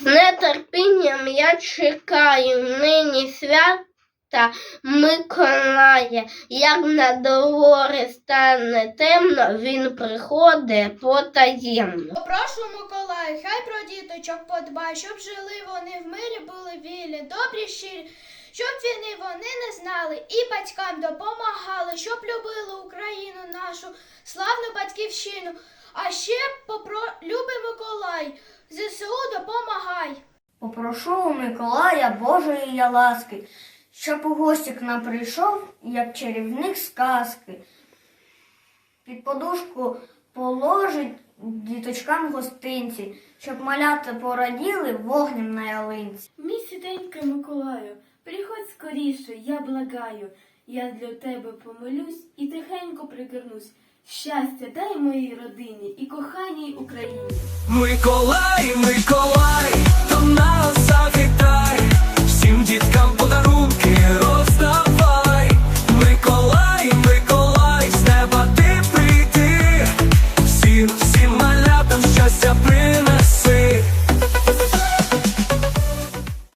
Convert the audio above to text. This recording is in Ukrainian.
З нетерпінням я чекаю нині свята Миколая. Як на дворі стане темно, він приходить потаємно. Попрошу Миколай, хай про діточок подбай, щоб жили вони в мирі, були вільні, добрі, щирі, щоб війни вони не знали і батькам допомагали, щоб любили Україну нашу, славну батьківщину. А ще попро... любий Миколай, ЗСУ допомагай. Попрошу у Миколая Божої я ласки, щоб у гості к нам прийшов, як чарівник сказки. Під подушку положить діточкам гостинці, щоб малята пораділи вогнем на ялинці. Мій світенький Миколаю, приходь скоріше, я благаю. Я для тебе помолюсь і тихенько пригорнусь. Щастя дай моїй родині і коханій Україні. Миколай, Миколай. щастя приносить